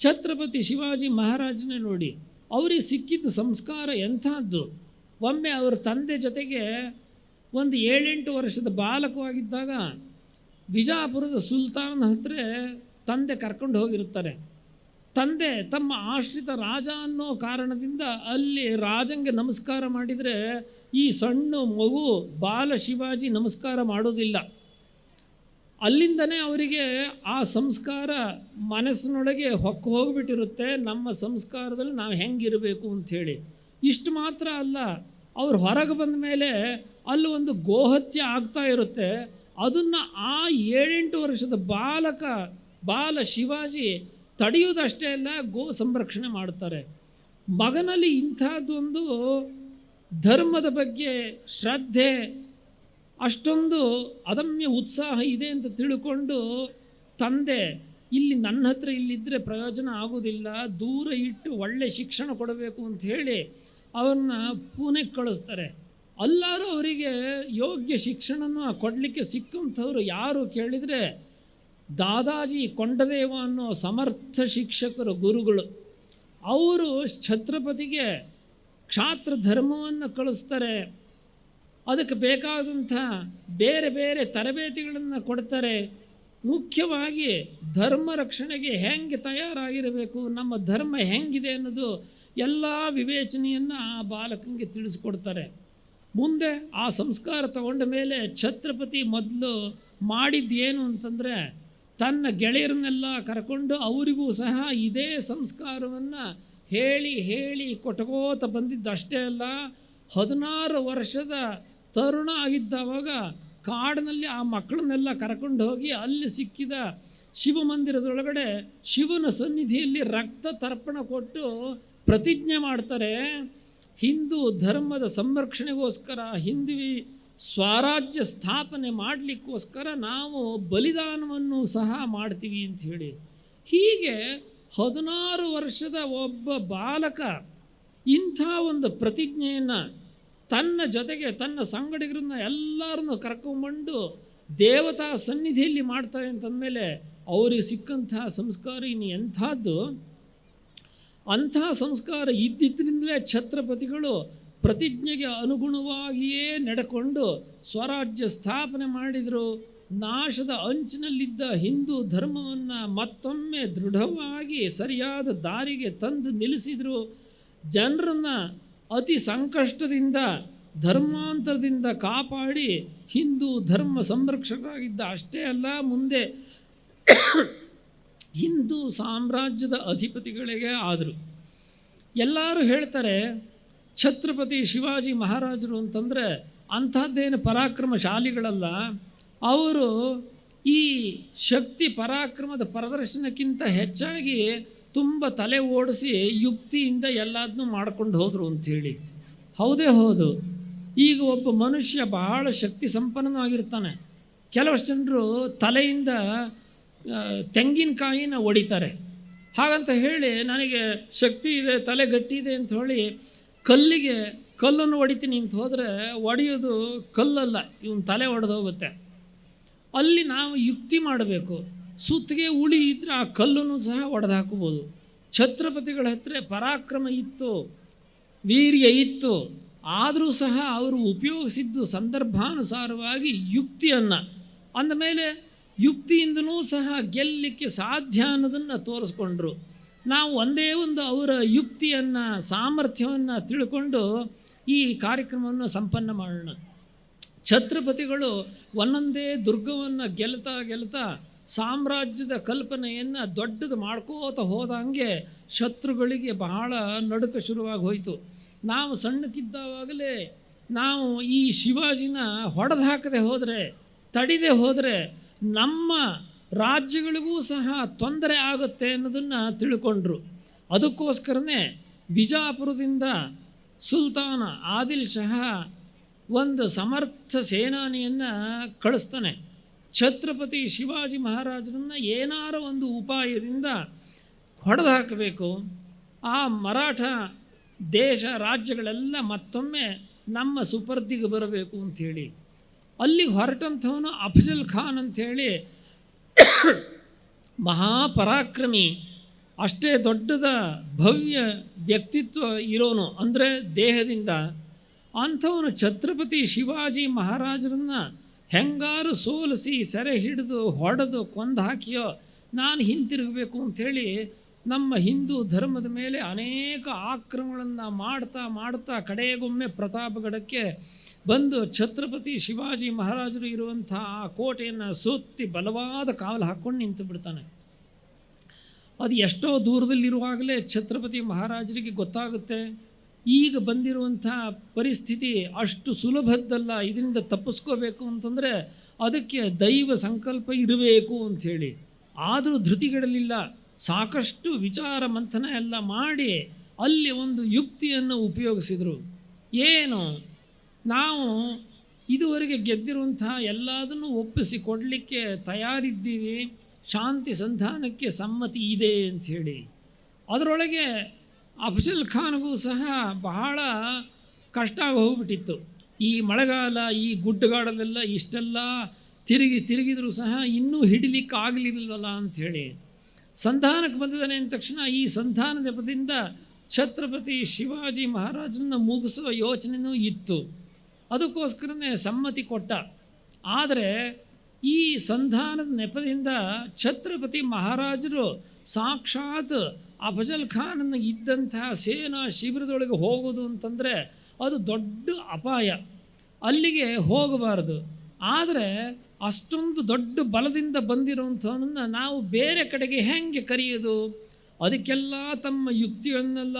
ಛತ್ರಪತಿ ಶಿವಾಜಿ ಮಹಾರಾಜನೇ ನೋಡಿ, ಅವರಿಗೆ ಸಿಕ್ಕಿದ್ದ ಸಂಸ್ಕಾರ ಎಂಥದ್ದು? ಒಮ್ಮೆ ಅವರ ತಂದೆ ಜೊತೆಗೆ ಒಂದು ಏಳೆಂಟು ವರ್ಷದ ಬಾಲಕವಾಗಿದ್ದಾಗ ಬಿಜಾಪುರದ ಸುಲ್ತಾನ್ ಹತ್ರ ತಂದೆ ಕರ್ಕೊಂಡು ಹೋಗಿರುತ್ತಾರೆ. ತಂದೆ ತಮ್ಮ ಆಶ್ರಿತ ರಾಜ ಅನ್ನೋ ಕಾರಣದಿಂದ ಅಲ್ಲಿ ರಾಜಂಗೆ ನಮಸ್ಕಾರ ಮಾಡಿದರೆ ಈ ಸಣ್ಣ ಮಗು ಬಾಲ ಶಿವಾಜಿ ನಮಸ್ಕಾರ ಮಾಡೋದಿಲ್ಲ. ಅಲ್ಲಿಂದನೇ ಅವರಿಗೆ ಆ ಸಂಸ್ಕಾರ ಮನಸ್ಸಿನೊಳಗೆ ಹೊಕ್ಕು ಹೋಗಿಬಿಟ್ಟಿರುತ್ತೆ. ನಮ್ಮ ಸಂಸ್ಕಾರದಲ್ಲಿ ನಾವು ಹೆಂಗಿರಬೇಕು ಅಂಥೇಳಿ. ಇಷ್ಟು ಮಾತ್ರ ಅಲ್ಲ, ಅವ್ರು ಹೊರಗೆ ಬಂದ ಮೇಲೆ ಅಲ್ಲಿ ಒಂದು ಗೋಹತ್ಯೆ ಆಗ್ತಾ ಇರುತ್ತೆ. ಅದನ್ನು ಆ ಏಳೆಂಟು ವರ್ಷದ ಬಾಲಕ, ಬಾಲ ಶಿವಾಜಿ ತಡೆಯೋದಷ್ಟೇ ಅಲ್ಲ, ಗೋ ಸಂರಕ್ಷಣೆ ಮಾಡ್ತಾರೆ. ಮಗನಲ್ಲಿ ಇಂಥದ್ದೊಂದು ಧರ್ಮದ ಬಗ್ಗೆ ಶ್ರದ್ಧೆ ಅಷ್ಟೊಂದು ಅದಮ್ಯ ಉತ್ಸಾಹ ಇದೆ ಅಂತ ತಿಳ್ಕೊಂಡು ತಂದೆ, ಇಲ್ಲಿ ನನ್ನ ಹತ್ರ ಇಲ್ಲಿದ್ದರೆ ಪ್ರಯೋಜನ ಆಗೋದಿಲ್ಲ, ದೂರ ಇಟ್ಟು ಒಳ್ಳೆ ಶಿಕ್ಷಣ ಕೊಡಬೇಕು ಅಂತ ಹೇಳಿ ಅವನ್ನ ಪೂನೆಗೆ ಕಳಿಸ್ತಾರೆ. ಅಲ್ಲಾರು ಅವರಿಗೆ ಯೋಗ್ಯ ಶಿಕ್ಷಣನ ಕೊಡಲಿಕ್ಕೆ ಸಿಕ್ಕಂಥವ್ರು ಯಾರು ಕೇಳಿದರೆ, ದಾದಾಜಿ ಕೊಂಡದೇವ ಅನ್ನೋ ಸಮರ್ಥ ಶಿಕ್ಷಕರು ಗುರುಗಳು. ಅವರು ಛತ್ರಪತಿಗೆ ಕ್ಷಾತ್ರ ಧರ್ಮವನ್ನು ಕಳಿಸ್ತಾರೆ. ಅದಕ್ಕೆ ಬೇಕಾದಂಥ ಬೇರೆ ಬೇರೆ ತರಬೇತಿಗಳನ್ನು ಕೊಡ್ತಾರೆ. ಮುಖ್ಯವಾಗಿ ಧರ್ಮ ರಕ್ಷಣೆಗೆ ಹೆಂಗೆ ತಯಾರಾಗಿರಬೇಕು, ನಮ್ಮ ಧರ್ಮ ಹೆಂಗಿದೆ ಅನ್ನೋದು ಎಲ್ಲ ವಿವೇಚನೆಯನ್ನು ಆ ಬಾಲಕನಿಗೆ ತಿಳಿಸ್ಕೊಡ್ತಾರೆ. ಮುಂದೆ ಆ ಸಂಸ್ಕಾರ ತಗೊಂಡ ಮೇಲೆ ಛತ್ರಪತಿ ಮೊದಲು ಮಾಡಿದ್ದೇನು ಅಂತಂದರೆ, ತನ್ನ ಗೆಳೆಯರನ್ನೆಲ್ಲ ಕರ್ಕೊಂಡು ಅವರಿಗೂ ಸಹ ಇದೇ ಸಂಸ್ಕಾರವನ್ನು ಹೇಳಿ ಹೇಳಿ ಕೊಟ್ಕೋತ ಬಂದಿದ್ದಷ್ಟೇ ಅಲ್ಲ, ಹದಿನಾರು ವರ್ಷದ ತರುಣ ಆಗಿದ್ದಾವಾಗ ಕಾಡಿನಲ್ಲಿ ಆ ಮಕ್ಕಳನ್ನೆಲ್ಲ ಕರ್ಕೊಂಡು ಹೋಗಿ ಅಲ್ಲಿ ಸಿಕ್ಕಿದ ಶಿವಮಂದಿರದೊಳಗಡೆ ಶಿವನ ಸನ್ನಿಧಿಯಲ್ಲಿ ರಕ್ತ ತರ್ಪಣ ಕೊಟ್ಟು ಪ್ರತಿಜ್ಞೆ ಮಾಡ್ತಾರೆ. ಹಿಂದೂ ಧರ್ಮದ ಸಂರಕ್ಷಣೆಗೋಸ್ಕರ ಹಿಂದುವಿ ಸ್ವರಾಜ್ಯ ಸ್ಥಾಪನೆ ಮಾಡಲಿಕ್ಕೋಸ್ಕರ ನಾವು ಬಲಿದಾನವನ್ನು ಸಹ ಮಾಡ್ತೀವಿ ಹೇಳಿ. ಹೀಗೆ ಹದಿನಾರು ವರ್ಷದ ಒಬ್ಬ ಬಾಲಕ ಇಂಥ ಒಂದು ಪ್ರತಿಜ್ಞೆಯನ್ನು ತನ್ನ ಜೊತೆಗೆ ತನ್ನ ಸಂಗಡಿಗರನ್ನ ಎಲ್ಲರನ್ನು ಕರ್ಕೊಂಬಂಡು ದೇವತಾ ಸನ್ನಿಧಿಯಲ್ಲಿ ಮಾಡ್ತಾರೆ ಅಂತಂದಮೇಲೆ ಅವರಿಗೆ ಸಿಕ್ಕಂತಹ ಸಂಸ್ಕಾರ ಇನ್ನು ಎಂಥದ್ದು? ಅಂಥ ಸಂಸ್ಕಾರ ಇದ್ದಿದ್ದರಿಂದಲೇ ಛತ್ರಪತಿಗಳು ಪ್ರತಿಜ್ಞೆಗೆ ಅನುಗುಣವಾಗಿಯೇ ನಡೆಕೊಂಡು ಸ್ವರಾಜ್ಯ ಸ್ಥಾಪನೆ ಮಾಡಿದರು. ನಾಶದ ಅಂಚಿನಲ್ಲಿದ್ದ ಹಿಂದೂ ಧರ್ಮವನ್ನು ಮತ್ತೊಮ್ಮೆ ದೃಢವಾಗಿ ಸರಿಯಾದ ದಾರಿಗೆ ತಂದು ನಿಲ್ಲಿಸಿದರು. ಜನರನ್ನು ಅತಿ ಸಂಕಷ್ಟದಿಂದ, ಧರ್ಮಾಂತರದಿಂದ ಕಾಪಾಡಿ ಹಿಂದೂ ಧರ್ಮ ಸಂರಕ್ಷಕರಾಗಿದ್ದ ಅಷ್ಟೇ ಅಲ್ಲ, ಮುಂದೆ ಹಿಂದೂ ಸಾಮ್ರಾಜ್ಯದ ಅಧಿಪತಿಗಳಿಗೆ ಆದರು. ಎಲ್ಲರೂ ಹೇಳ್ತಾರೆ, ಛತ್ರಪತಿ ಶಿವಾಜಿ ಮಹಾರಾಜರು ಅಂತಂದರೆ ಅಂಥದ್ದೇನು ಪರಾಕ್ರಮ ಶಾಲಿಗಳಲ್ಲ ಅವರು ಈ ಶಕ್ತಿ ಪರಾಕ್ರಮದ ಪ್ರದರ್ಶನಕ್ಕಿಂತ ಹೆಚ್ಚಾಗಿ ತುಂಬ ತಲೆ ಓಡಿಸಿ ಯುಕ್ತಿಯಿಂದ ಎಲ್ಲದನ್ನೂ ಮಾಡ್ಕೊಂಡು ಹೋದರು ಅಂಥೇಳಿ ಹೌದೇ ಹೌದು. ಈಗ ಒಬ್ಬ ಮನುಷ್ಯ ಬಹಳ ಶಕ್ತಿ ಸಂಪನ್ನವಾಗಿರ್ತಾನೆ ಕೆಲವಷ್ಟು ಜನರು ತಲೆಯಿಂದ ತೆಂಗಿನಕಾಯಿನ ಒಡಿತಾರೆ. ಹಾಗಂತ ಹೇಳಿ ನನಗೆ ಶಕ್ತಿ ಇದೆ, ತಲೆ ಗಟ್ಟಿ ಇದೆ ಅಂತ ಹೇಳಿ ಕಲ್ಲಿಗೆ ಕಲ್ಲನ್ನು ಹೊಡಿತೀನಿ ಅಂತ ಹೋದರೆ ಒಡೆಯೋದು ಕಲ್ಲಲ್ಲ, ಇವನು ತಲೆ ಒಡೆದೋಗುತ್ತೆ. ಅಲ್ಲಿ ನಾವು ಯುಕ್ತಿ ಮಾಡಬೇಕು. ಸುತ್ತಿಗೆ ಉಳಿ ಇದ್ದರೆ ಆ ಕಲ್ಲನ್ನು ಸಹ ಒಡೆದು ಹಾಕಬಹುದು ಛತ್ರಪತಿಗಳ ಹತ್ರ ಪರಾಕ್ರಮ ಇತ್ತು, ವೀರ್ಯ ಇತ್ತು. ಆದರೂ ಸಹ ಅವರು ಉಪಯೋಗಿಸಿದ್ದು ಸಂದರ್ಭಾನುಸಾರವಾಗಿ ಯುಕ್ತಿಯನ್ನು. ಅಂದಮೇಲೆ ಯುಕ್ತಿಯಿಂದನೂ ಸಹ ಗೆಲ್ಲಲಿಕ್ಕೆ ಸಾಧ್ಯ ಅನ್ನೋದನ್ನು ತೋರಿಸ್ಕೊಂಡ್ರು. ನಾವು ಒಂದೇ ಒಂದು ಅವರ ಯುಕ್ತಿಯನ್ನು, ಸಾಮರ್ಥ್ಯವನ್ನು ತಿಳ್ಕೊಂಡು ಈ ಕಾರ್ಯಕ್ರಮವನ್ನು ಸಂಪನ್ನ ಮಾಡೋಣ. ಛತ್ರಪತಿಗಳು ಒಂದೊಂದೇ ದುರ್ಗವನ್ನು ಗೆಲ್ತಾ ಗೆಲ್ತಾ ಸಾಮ್ರಾಜ್ಯದ ಕಲ್ಪನೆಯನ್ನು ದೊಡ್ಡದು ಮಾಡ್ಕೋತ ಹೋದಂಗೆ ಶತ್ರುಗಳಿಗೆ ಬಹಳ ನಡುಕ ಶುರುವಾಗಿ ಹೋಯಿತು. ನಾವು ಸಣ್ಣಕ್ಕಿದ್ದಾವಾಗಲೇ ನಾವು ಈ ಶಿವಾಜಿನ ಹೊಡೆದು ಹಾಕದೆ ಹೋದರೆ, ತಡಿದೆ ಹೋದರೆ ನಮ್ಮ ರಾಜ್ಯಗಳಿಗೂ ಸಹ ತೊಂದರೆ ಆಗುತ್ತೆ ಅನ್ನೋದನ್ನು ತಿಳ್ಕೊಂಡ್ರು. ಅದಕ್ಕೋಸ್ಕರನೇ ಬಿಜಾಪುರದಿಂದ ಸುಲ್ತಾನ ಆದಿಲ್ ಶಹ ಒಂದು ಸಮರ್ಥ ಸೇನಾನಿಯನ್ನು ಕಳಿಸ್ತಾನೆ. ಛತ್ರಪತಿ ಶಿವಾಜಿ ಮಹಾರಾಜರನ್ನು ಏನಾರ ಒಂದು ಉಪಾಯದಿಂದ ಹೊಡೆದು ಹಾಕಬೇಕು ಆ ಮರಾಠ ದೇಶ ರಾಜ್ಯಗಳೆಲ್ಲ ಮತ್ತೊಮ್ಮೆ ನಮ್ಮ ಸುಪರ್ದಿಗೆ ಬರಬೇಕು ಅಂಥೇಳಿ ಅಲ್ಲಿಗೆ ಹೊರಟಂಥವನು ಅಫಜಲ್ ಖಾನ್ ಅಂಥೇಳಿ ಮಹಾಪರಾಕ್ರಮಿ, ಅಷ್ಟೇ ದೊಡ್ಡದ ಭವ್ಯ ವ್ಯಕ್ತಿತ್ವ ಇರೋನು, ಅಂದರೆ ದೇಹದಿಂದ ಅಂಥವನು ಛತ್ರಪತಿ ಶಿವಾಜಿ ಮಹಾರಾಜರನ್ನ ಹೆಂಗಾರು ಸೋಲಿಸಿ ಸೆರೆ ಹಿಡಿದು ಹೊಡೆದು ಕೊಂದು ಹಾಕಿಯೋ, ನಾನು ಹಿಂತಿರುಗಬೇಕು ಅಂಥೇಳಿ ನಮ್ಮ ಹಿಂದೂ ಧರ್ಮದ ಮೇಲೆ ಅನೇಕ ಆಕ್ರಮಣಗಳನ್ನು ಮಾಡ್ತಾ ಮಾಡ್ತಾ ಕಡೆಗೊಮ್ಮೆ ಪ್ರತಾಪಗಢಕ್ಕೆ ಬಂದು ಛತ್ರಪತಿ ಶಿವಾಜಿ ಮಹಾರಾಜರು ಇರುವಂಥ ಆ ಕೋಟೆಯನ್ನು ಸುತ್ತಿ ಬಲವಾದ ಕಾವಲು ಹಾಕ್ಕೊಂಡು ನಿಂತು ಬಿಡ್ತಾನೆ. ಅದು ಎಷ್ಟೋ ದೂರದಲ್ಲಿರುವಾಗಲೇ ಛತ್ರಪತಿ ಮಹಾರಾಜರಿಗೆ ಗೊತ್ತಾಗುತ್ತೆ. ಈಗ ಬಂದಿರುವಂಥ ಪರಿಸ್ಥಿತಿ ಅಷ್ಟು ಸುಲಭದ್ದಲ್ಲ, ಇದರಿಂದ ತಪ್ಪಿಸ್ಕೋಬೇಕು ಅಂತಂದರೆ ಅದಕ್ಕೆ ದೈವ ಸಂಕಲ್ಪ ಇರಬೇಕು ಅಂಥೇಳಿ ಆದರೂ ಧೃತಿಗಿಡಲಿಲ್ಲ, ಸಾಕಷ್ಟು ವಿಚಾರ ಮಂಥನ ಎಲ್ಲ ಮಾಡಿ ಅಲ್ಲಿ ಒಂದು ಯುಕ್ತಿಯನ್ನು ಉಪಯೋಗಿಸಿದರು. ಏನು? ನಾವು ಇದುವರೆಗೆ ಗೆದ್ದಿರುವಂಥ ಎಲ್ಲದನ್ನು ಒಪ್ಪಿಸಿ ಕೊಡಲಿಕ್ಕೆ ತಯಾರಿದ್ದೀವಿ, ಶಾಂತಿ ಸಂಧಾನಕ್ಕೆ ಸಮ್ಮತಿ ಇದೆ ಅಂಥೇಳಿ ಅದರೊಳಗೆ ಅಫಜಲ್ ಖಾನ್ಗೂ ಸಹ ಬಹಳ ಕಷ್ಟ ಹೋಗ್ಬಿಟ್ಟಿತ್ತು. ಈ ಮಳೆಗಾಲ, ಈ ಗುಡ್ಡಗಾಡಲೆಲ್ಲ ಇಷ್ಟೆಲ್ಲ ತಿರುಗಿ, ತಿರುಗಿದರೂ ಸಹ ಇನ್ನೂ ಹಿಡಿಲಿಕ್ಕೆ ಆಗಲಿಲ್ಲವಲ್ಲ ಅಂಥೇಳಿ. ಸಂಧಾನಕ್ಕೆ ಬಂದಿದ್ದಾನೆ ಅಂದ ತಕ್ಷಣ ಈ ಸಂಧಾನ ನೆಪದಿಂದ ಛತ್ರಪತಿ ಶಿವಾಜಿ ಮಹಾರಾಜನ ಮುಗಿಸುವ ಯೋಚನೆಯೂ ಇತ್ತು. ಅದಕ್ಕೋಸ್ಕರನೇ ಸಮ್ಮತಿ ಕೊಟ್ಟ. ಆದರೆ ಈ ಸಂಧಾನದ ನೆಪದಿಂದ ಛತ್ರಪತಿ ಮಹಾರಾಜರು ಸಾಕ್ಷಾತ್ ಅಫಜಲ್ ಖಾನನ್ನು ಇದ್ದಂತಹ ಸೇನಾ ಶಿಬಿರದೊಳಗೆ ಹೋಗೋದು ಅಂತಂದರೆ ಅದು ದೊಡ್ಡ ಅಪಾಯ. ಅಲ್ಲಿಗೆ ಹೋಗಬಾರದು. ಆದರೆ ಅಷ್ಟೊಂದು ದೊಡ್ಡ ಬಲದಿಂದ ಬಂದಿರುವಂಥವನ್ನ ನಾವು ಬೇರೆ ಕಡೆಗೆ ಹೆಂಗೆ ಕರೆಯೋದು? ಅದಕ್ಕೆಲ್ಲ ತಮ್ಮ ಯುಕ್ತಿಗಳನ್ನೆಲ್ಲ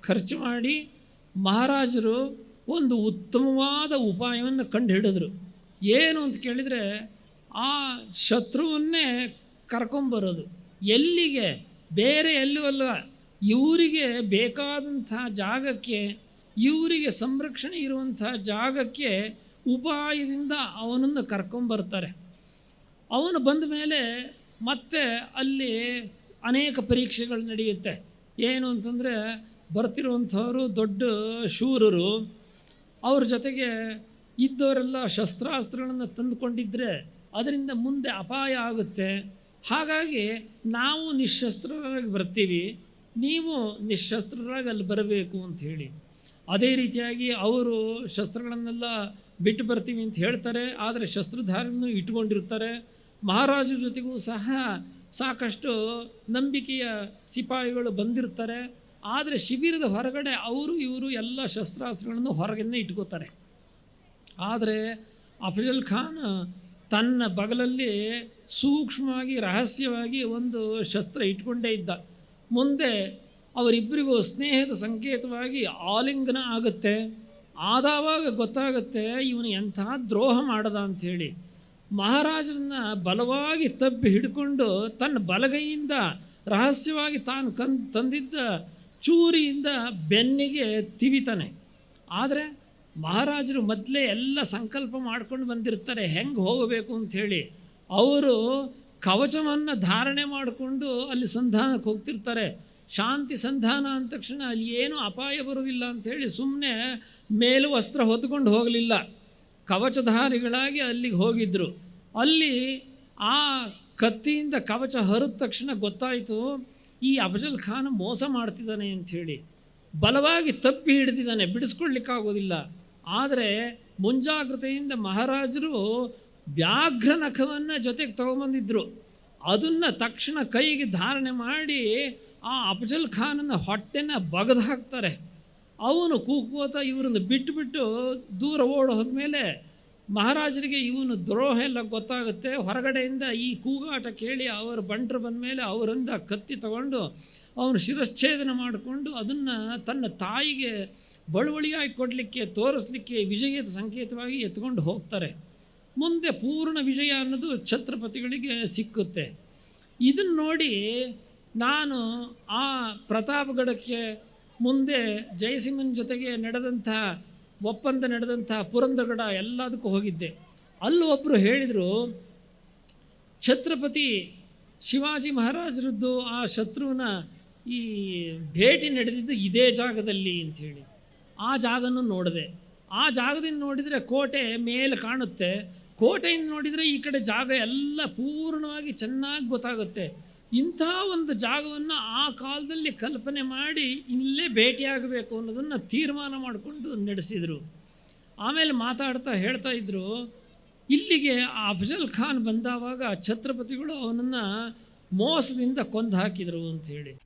ಖರ್ಚು ಮಾಡಿ ಮಹಾರಾಜರು ಒಂದು ಉತ್ತಮವಾದ ಉಪಾಯವನ್ನು ಕಂಡುಹಿಡಿದ್ರು. ಏನು ಅಂತ ಕೇಳಿದರೆ ಆ ಶತ್ರುವನ್ನೇ ಕರ್ಕೊಂಬರೋದು. ಎಲ್ಲಿಗೆ? ಬೇರೆ ಎಲ್ಲೂ ಅಲ್ಲ. ಇವರಿಗೆ ಬೇಕಾದಂಥ ಜಾಗಕ್ಕೆ, ಇವರಿಗೆ ಸಂರಕ್ಷಣೆ ಇರುವಂಥ ಜಾಗಕ್ಕೆ ಉಪಾಯದಿಂದ ಅವನನ್ನು ಕರ್ಕೊಂಬರ್ತಾರೆ ಅವನು ಬಂದ ಮೇಲೆ ಮತ್ತೆ ಅಲ್ಲಿ ಅನೇಕ ಪರೀಕ್ಷೆಗಳು ನಡೆಯುತ್ತೆ. ಏನು ಅಂತಂದರೆ, ಬರ್ತಿರುವಂಥವರು ದೊಡ್ಡ ಶೂರರು, ಅವ್ರ ಜೊತೆಗೆ ಇದ್ದವರೆಲ್ಲ ಶಸ್ತ್ರಾಸ್ತ್ರಗಳನ್ನು ತಂದುಕೊಂಡಿದ್ದರೆ ಅದರಿಂದ ಮುಂದೆ ಅಪಾಯ ಆಗುತ್ತೆ. ಹಾಗಾಗಿ ನಾವು ನಿಶಸ್ತ್ರರಾಗಿ ಬರ್ತೀವಿ, ನೀವು ನಿಶಸ್ತ್ರರಾಗಿ ಅಲ್ಲಿ ಬರಬೇಕು ಅಂತ ಹೇಳಿ. ಅದೇ ರೀತಿಯಾಗಿ ಅವರು ಶಸ್ತ್ರಗಳನ್ನೆಲ್ಲ ಬಿಟ್ಟು ಬರ್ತೀವಿ ಅಂತ ಹೇಳ್ತಾರೆ, ಆದರೆ ಶಸ್ತ್ರಧಾರಿಯನ್ನು ಇಟ್ಕೊಂಡಿರ್ತಾರೆ. ಮಹಾರಾಜರ ಜೊತೆಗೂ ಸಹ ಸಾಕಷ್ಟು ನಂಬಿಕೆಯ ಸಿಪಾಯಿಗಳು ಬಂದಿರ್ತಾರೆ, ಆದರೆ ಶಿಬಿರದ ಹೊರಗಡೆ ಅವರು ಇವರು ಎಲ್ಲ ಶಸ್ತ್ರಾಸ್ತ್ರಗಳನ್ನು ಹೊರಗನ್ನೇ ಇಟ್ಕೋತಾರೆ. ಆದರೆ ಅಫಜಲ್ ಖಾನ್ ತನ್ನ ಬಗಲಲ್ಲಿ ಸೂಕ್ಷ್ಮವಾಗಿ, ರಹಸ್ಯವಾಗಿ ಒಂದು ಶಸ್ತ್ರ ಇಟ್ಕೊಂಡೇ ಇದ್ದ. ಮುಂದೆ ಅವರಿಬ್ಬರಿಗೂ ಸ್ನೇಹದ ಸಂಕೇತವಾಗಿ ಆಲಿಂಗನ ಆಗುತ್ತೆ. ಆದಾವಾಗ ಗೊತ್ತಾಗುತ್ತೆ, ಇವನು ಎಂಥ ದ್ರೋಹ ಮಾಡದ ಅಂಥೇಳಿ ಮಹಾರಾಜರನ್ನ ಬಲವಾಗಿ ತಬ್ಬಿ ಹಿಡ್ಕೊಂಡು ತನ್ನ ಬಲಗೈಯಿಂದ ರಹಸ್ಯವಾಗಿ ತಾನು ಕನ್, ತಂದಿದ್ದ ಚೂರಿಯಿಂದ ಬೆನ್ನಿಗೆ ತಿವಿತಾನೆ. ಆದರೆ ಮಹಾರಾಜರು ಮೊದಲೇ ಎಲ್ಲ ಸಂಕಲ್ಪ ಮಾಡ್ಕೊಂಡು ಬಂದಿರ್ತಾರೆ, ಹೆಂಗೆ ಹೋಗಬೇಕು ಅಂಥೇಳಿ ಅವರು ಕವಚವನ್ನು ಧಾರಣೆ ಮಾಡಿಕೊಂಡು ಅಲ್ಲಿ ಸಂಧಾನಕ್ಕೆ ಹೋಗ್ತಿರ್ತಾರೆ. ಶಾಂತಿ ಸಂಧಾನ ಅಂದ ತಕ್ಷಣ ಅಲ್ಲಿ ಏನೂ ಅಪಾಯ ಬರುವುದಿಲ್ಲ ಅಂಥೇಳಿ ಸುಮ್ಮನೆ ಮೇಲು ವಸ್ತ್ರ ಹೊತ್ಕೊಂಡು ಹೋಗಲಿಲ್ಲ. ಕವಚಧಾರಿಗಳಾಗಿ ಅಲ್ಲಿಗೆ ಹೋಗಿದ್ದರು ಅಲ್ಲಿ ಆ ಕತ್ತಿಯಿಂದ ಕವಚ ಹರಿದ ತಕ್ಷಣ ಗೊತ್ತಾಯಿತು, ಈ ಅಫಜಲ್ ಖಾನ್ ಮೋಸ ಮಾಡ್ತಿದ್ದಾನೆ ಅಂಥೇಳಿ ಬಲವಾಗಿ ತಪ್ಪಿ ಹಿಡಿದಿದ್ದಾನೆ, ಬಿಡಿಸ್ಕೊಳ್ಲಿಕ್ಕಾಗೋದಿಲ್ಲ. ಆದರೆ ಮುಂಜಾಗ್ರತೆಯಿಂದ ಮಹಾರಾಜರು ವ್ಯಾಘ್ರ ನಖವನ್ನು ಜೊತೆಗೆ ತೊಗೊಂಬಂದಿದ್ರು. ಅದನ್ನು ತಕ್ಷಣ ಕೈಗೆ ಧಾರಣೆ ಮಾಡಿ ಆ ಅಫಜಲ್ ಖಾನನ ಹೊಟ್ಟೆನ ಬಗದು ಹಾಕ್ತಾರೆ. ಅವನು ಕೂಕೋತ ಇವರನ್ನು ಬಿಟ್ಟುಬಿಟ್ಟು ದೂರ ಓಡ ಹೋದ್ಮೇಲೆ ಮಹಾರಾಜರಿಗೆ ಇವನು ದ್ರೋಹ ಎಲ್ಲ ಗೊತ್ತಾಗುತ್ತೆ. ಹೊರಗಡೆಯಿಂದ ಈ ಕೂಗಾಟ ಕೇಳಿ ಅವರ ಬಂಟರು ಬಂದ ಮೇಲೆ ಅವರಿಂದ ಕತ್ತಿ ತಗೊಂಡು ಅವನು ಶಿರಚ್ಛೇದನ ಮಾಡಿಕೊಂಡು ಅದನ್ನು ತನ್ನ ತಾಯಿಗೆ ಬಳುವಳಿಯಾಗಿ ಕೊಡಲಿಕ್ಕೆ, ತೋರಿಸ್ಲಿಕ್ಕೆ ವಿಜಯದ ಸಂಕೇತವಾಗಿ ಎತ್ಕೊಂಡು ಹೋಗ್ತಾರೆ. ಮುಂದೆ ಪೂರ್ಣ ವಿಜಯ ಅನ್ನೋದು ಛತ್ರಪತಿಗಳಿಗೆ ಸಿಕ್ಕುತ್ತೆ. ಇದನ್ನು ನೋಡಿ ನಾನು ಆ ಪ್ರತಾಪಗಢಕ್ಕೆ ಮುಂದೆ ಜಯಸಿಂಹನ ಜೊತೆಗೆ ನಡೆದಂಥ, ಒಪ್ಪಂದ ನಡೆದಂಥ ಪುರಂದರಗಡ ಎಲ್ಲದಕ್ಕೂ ಹೋಗಿದ್ದೆ. ಅಲ್ಲಿ ಒಬ್ಬರು ಹೇಳಿದರು, ಛತ್ರಪತಿ ಶಿವಾಜಿ ಮಹಾರಾಜರದ್ದು ಆ ಶತ್ರುವಿನ ಈ ಭೇಟಿ ನಡೆದಿದ್ದು ಇದೇ ಜಾಗದಲ್ಲಿ ಅಂಥೇಳಿ ಆ ಜಾಗನೂ ನೋಡಿದೆ. ಆ ಜಾಗದಿಂದ ನೋಡಿದರೆ ಕೋಟೆ ಮೇಲೆ ಕಾಣುತ್ತೆ. ಕೋಟೆಯಿಂದ ನೋಡಿದರೆ ಈ ಕಡೆ ಜಾಗ ಎಲ್ಲ ಪೂರ್ಣವಾಗಿ ಚೆನ್ನಾಗಿ ಗೊತ್ತಾಗುತ್ತೆ. ಇಂಥ ಒಂದು ಜಾಗವನ್ನು ಆ ಕಾಲದಲ್ಲಿ ಕಲ್ಪನೆ ಮಾಡಿ ಇಲ್ಲೇ ಭೇಟಿಯಾಗಬೇಕು ಅನ್ನೋದನ್ನು ತೀರ್ಮಾನ ಮಾಡಿಕೊಂಡು ನಡೆಸಿದರು. ಆಮೇಲೆ ಮಾತಾಡ್ತಾ ಹೇಳ್ತಾ ಇದ್ದರು ಇಲ್ಲಿಗೆ ಆ ಅಫಜಲ್ ಖಾನ್ ಬಂದಾವಾಗ ಛತ್ರಪತಿಗಳು ಅವನನ್ನು ಮೋಸದಿಂದ ಕೊಂದು ಹಾಕಿದರು ಅಂಥೇಳಿ